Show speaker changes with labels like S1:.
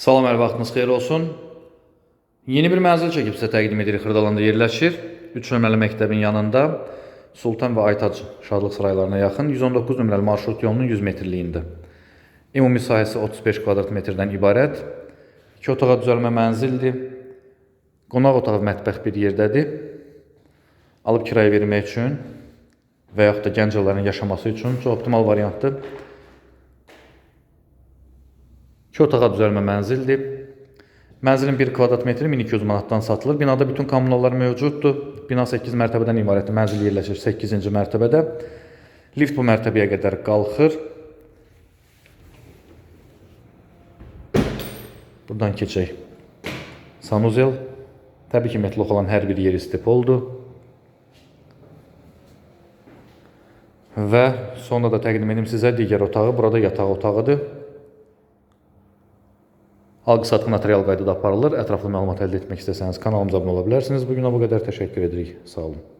S1: Salam, hər vaxtınız xeyir olsun. Yeni bir mənzil çəkib sizə təqdim edirik. Xırdalanda yerləşir. 3 nömrəli məktəbin yanında Sultan və Aytac Şadlıq saraylarına yaxın 119 nömrəli marşrut yolunun 100 metrliyində. Ümumi sahəsi 35 kvadrat metrdən ibarət. 2 otağa düzəlmə mənzildir. Qonaq otağı, mətbəx bir yerdədir. Alıb kirayə vermək üçün və yaxud da gənc yaşaması üçün çox optimal variantdır. 2 otağa düzəlmə mənzildir. Mənzilin 1 kvadrat metri 1200 manatdan satılır. Binada bütün kommunallar mövcuddur. Bina 8 mərtəbədən ibarətdir. Mənzil yerləşir 8-ci mərtəbədə. Lift bu mərtəbəyə qədər qalxır. Buradan keçək. Sanuzel. Təbii ki, metlok olan hər bir yer istipoldur. Və sonra da təqdim edim sizə digər otağı. Burada yataq otağıdır. Alqı-satqı notarial qaydada aparılır. Ətraflı məlumat əldə etmək istəsəniz kanalımıza abunə ola bilərsiniz. Bu günə bu qədər təşəkkür edirik. Sağ olun.